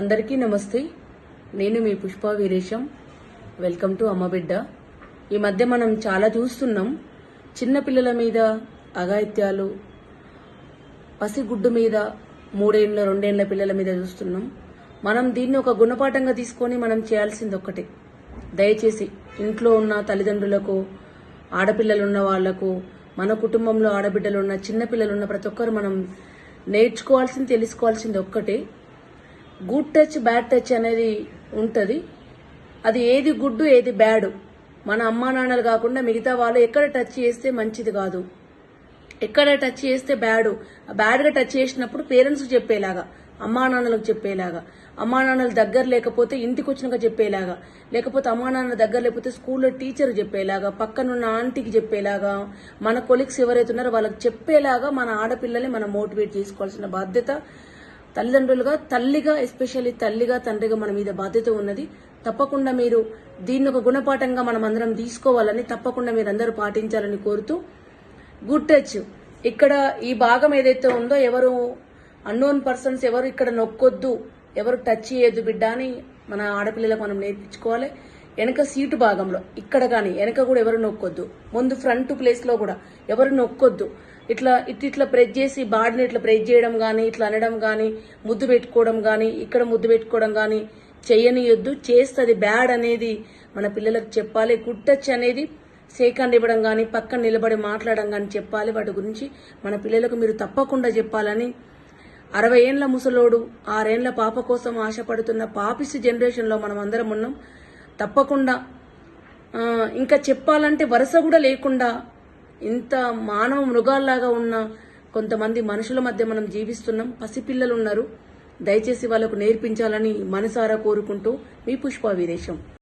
అందరికీ నమస్తే. నేను మీ పుష్ప వీరేశం. వెల్కమ్ టు అమ్మబిడ్డ ఈ మధ్య మనం చాలా చూస్తున్నాం చిన్నపిల్లల మీద అఘాయిత్యాలు పసిగుడ్డు మీద మూడేళ్ళ రెండేళ్ళ పిల్లల మీద చూస్తున్నాం. మనం దీన్ని ఒక గుణపాఠంగా తీసుకొని మనం చేయాల్సింది ఒక్కటే దయచేసి ఇంట్లో ఉన్న తల్లిదండ్రులకు ఆడపిల్లలున్న వాళ్ళకు మన కుటుంబంలో ఆడబిడ్డలు ఉన్న ప్రతి ఒక్కరు మనం నేర్చుకోవాల్సింది తెలుసుకోవాల్సింది ఒక్కటే. గుడ్ టచ్ బ్యాడ్ టచ్ అనేది ఉంటుంది. అది ఏది గుడ్ ఏది బ్యాడ్ మన అమ్మా నాన్నలు కాకుండా మిగతా వాళ్ళు ఎక్కడ టచ్ చేస్తే మంచిది కాదు. ఎక్కడ టచ్ చేస్తే బ్యాడ్ బ్యాడ్గా టచ్ చేసినప్పుడు పేరెంట్స్ చెప్పేలాగా అమ్మా నాన్నలకు చెప్పేలాగా అమ్మా నాన్నల దగ్గర లేకపోతే ఇంటికి వచ్చినాక చెప్పేలాగా లేకపోతే అమ్మా నాన్న దగ్గర లేకపోతే స్కూల్లో టీచర్ చెప్పేలాగా పక్కనున్న ఆంటీకి చెప్పేలాగా మన కొలిక్స్ ఎవరైతే ఉన్నారో వాళ్ళకి చెప్పేలాగా మన ఆడపిల్లల్ని మనం మోటివేట్ చేసుకోవాల్సిన బాధ్యత తల్లిదండ్రులుగా తల్లిగా ఎస్పెషల్లీ తల్లిగా తండ్రిగా మన మీద బాధ్యత ఉన్నది. తప్పకుండా మీరు దీన్ని ఒక గుణపాఠంగా మనం అందరం తీసుకోవాలని తప్పకుండా మీరు అందరూ పాటించాలని కోరుతూ గుడ్ టచ్. ఇక్కడ ఈ భాగం ఏదైతే ఉందో ఎవరు అన్నోన్ పర్సన్స్ ఎవరు ఇక్కడ నొక్కొద్దు ఎవరు టచ్ చేయొద్దు బిడ్డ అని మన ఆడపిల్లలకు మనం నేర్పించుకోవాలి. వెనక సీటు భాగంలో ఇక్కడ కానీ వెనక కూడా ఎవరు నొక్కొద్దు. ముందు ఫ్రంట్ ప్లేస్లో కూడా ఎవరు నొక్కొద్దు. ఇట్లా ఇట్ ఇట్లా ప్రెస్ చేసి బాడీని ఇట్లా ప్రెస్ చేయడం కానీ ఇట్లా అనడం కానీ ముద్దు పెట్టుకోవడం కానీ ఇక్కడ ముద్దు పెట్టుకోవడం కానీ చేయనియొద్దు. చేస్తుంది బ్యాడ్ అనేది మన పిల్లలకు చెప్పాలి. గుడ్ టచ్ అనేది సేకండ్ ఇవ్వడం కానీ పక్కన నిలబడి మాట్లాడడం కానీ చెప్పాలి. వాటి గురించి మన పిల్లలకు మీరు తప్పకుండా చెప్పాలని. అరవై ఏండ్ల ముసలోడు ఆరేండ్ల పాప కోసం ఆశపడుతున్న పాపిసి జనరేషన్లో మనం అందరం ఉన్నాం. తప్పకుండా ఇంకా చెప్పాలంటే వరుస కూడా లేకుండా ఇంత మానవ మృగాల్లాగా ఉన్న కొంతమంది మనుషుల మధ్య మనం జీవిస్తున్నాం. పసిపిల్లలు ఉన్నారు దయచేసి వాళ్ళకు నేర్పించాలని మనసారా కోరుకుంటూ మీ పుష్ప వీరేశం